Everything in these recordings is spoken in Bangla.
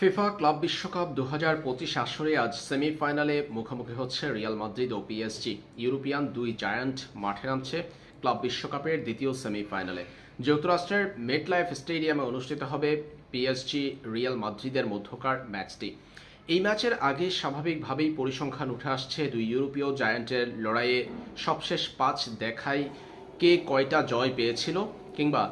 ফিফা ক্লাব বিশ্বকাপ দু হাজার পঁচিশ আসরে আজ সেমিফাইনালে মুখোমুখি হচ্ছে রিয়াল মাদ্রিদ ও পিএসজি ইউরোপিয়ান দুই জায়ান্ট মাঠে নামছে ক্লাব বিশ্বকাপের দ্বিতীয় সেমিফাইনালে। যুক্তরাষ্ট্রের মেটলাইফ স্টেডিয়ামে অনুষ্ঠিত হবে পিএসজি রিয়াল মাদ্রিদের মধ্যকার ম্যাচটি। এই ম্যাচের আগে স্বাভাবিকভাবেই পরিসংখ্যান উঠে আসছে দুই ইউরোপীয় জায়ান্টের লড়াইয়ে। সবশেষ পাঁচ দেখায় কে কয়টা জয় পেয়েছিল কিংবা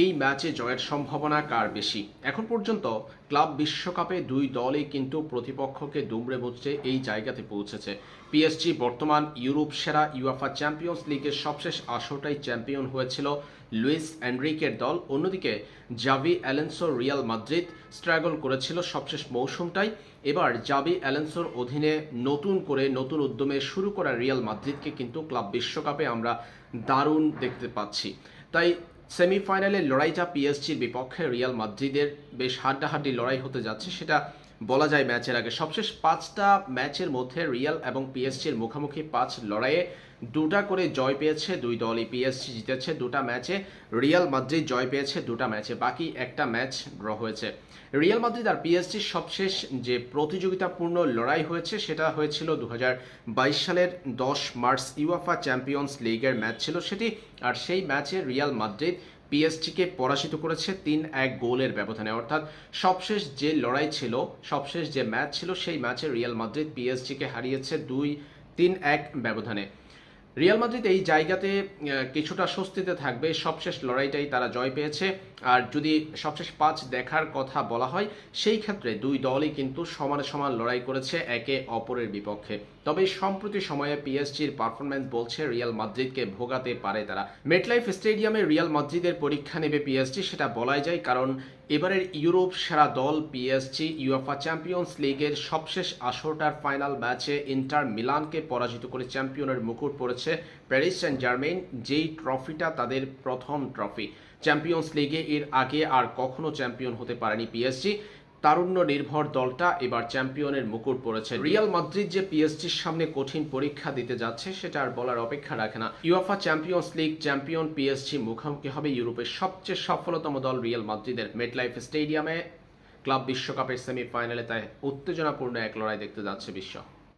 এই ম্যাচে জয়ের সম্ভাবনা কার বেশি? এখন পর্যন্ত ক্লাব বিশ্বকাপে দুই দলই কিন্তু প্রতিপক্ষকে দুমড়ে মুচড়ে এই জায়গাতে পৌঁছেছে। পিএসজি বর্তমান ইউরোপ সেরা ইউএফা চ্যাম্পিয়ন্স লিগের সবশেষ আসরটাই চ্যাম্পিয়ন হয়েছিল লুইস এনরিকের দল। অন্যদিকে, জাভি অ্যালেন্সো রিয়াল মাদ্রিদ স্ট্রাগল করেছিল সবশেষ মৌসুমটাই। এবার জাবি অ্যালেন্সোর অধীনে নতুন করে নতুন উদ্যমে শুরু করা রিয়াল মাদ্রিদকে কিন্তু ক্লাব বিশ্বকাপে আমরা দারুণ দেখতে পাচ্ছি। তাই সেমিফাইনালের লড়াইটা পিএসজির বিপক্ষে রিয়াল মাদ্রিদের বেশ হাড্ডাহাড্ডি লড়াই হতে যাচ্ছে সেটা বলা যায় ম্যাচের আগে। সবশেষ পাঁচটা ম্যাচের মধ্যে রিয়াল এবং পিএসজির মুখোমুখি পাঁচ লড়াইয়ে দুটা করে জয় পেয়েছে দুই দলই। পিএসজি জিতেছে দুটা ম্যাচে, রিয়াল মাদ্রিদ জয় পেয়েছে দুটা ম্যাচে। বাকি একটা ম্যাচ ড্র হয়েছে। রিয়াল মাদ্রিদ আর পিএসজির সবশেষ যে প্রতিযোগিতাপূর্ণ লড়াই হয়েছে, সেটা হয়েছিল দু হাজার বাইশ সালের দশ মার্চ ইউএফা চ্যাম্পিয়ন্স লিগের ম্যাচ ছিল সেটি। আর সেই ম্যাচে রিয়াল মাদ্রিদ পিএসজিকে পরাজিত করেছে তিন এক গোলের ব্যবধানে। অর্থাৎ সবশেষ যে লড়াই ছিল, সবশেষ যে ম্যাচ ছিল, সেই ম্যাচে রিয়াল মাদ্রিদ পিএসজিকে হারিয়েছে দুই তিন এক ব্যবধানে। রিয়াল মাদ্রিদ এই জায়গাতে কিছুটা স্বস্তিতে থাকবে। সবশেষ লড়াইটাই তারা জয় পেয়েছে। আর যদি সবশেষ পাঁচ দেখার কথা বলা হয়, সেই ক্ষেত্রে দুই দলই কিন্তু সমানে সমান লড়াই করেছে একে অপরের বিপক্ষে। তবে সম্প্রতি সময়ে পিএসজির পারফরমেন্স বলছে, রিয়াল মাদ্রিদকে ভোগাতে পারে তারা। মেটলাইফ স্টেডিয়ামে রিয়াল মাদ্রিদের পরীক্ষা নেবে পিএসজি, সেটা বলাই যায়, কারণ এবারের ইউরোপ সেরা দল পিএসজি ইউএফা চ্যাম্পিয়ন্স লিগের সবশেষ আসরটার ফাইনাল ম্যাচে ইন্টার মিলানকে পরাজিত করে চ্যাম্পিয়নের মুকুট পড়েছে প্যারিস সেন্ট জার্মেন যেই ট্রফিটা তাদের প্রথম ট্রফি। চ্যাম্পিয়ন্স লিগে এর আগে আর কখনো চ্যাম্পিয়ন হতে পারেনি পিএসজি। তারুণ্য নির্ভর দলটা এবার চ্যাম্পিয়নের মুকুট পড়েছে রিয়াল মাদ্রিদ যে পিএসজির সামনে কঠিন পরীক্ষা দিতে যাচ্ছে, সেটা আর বলার অপেক্ষা রাখে না। UEFA Champions League champion PSG মুখোমুখি হবে ইউরোপের সবচেয়ে সফলতম দল রিয়াল মাদ্রিদের। মেটলাইফ স্টেডিয়ামে ক্লাব বিশ্বকাপের সেমিফাইনালে তাই উত্তেজনাপূর্ণ এক লড়াই দেখতে যাচ্ছে বিশ্ব।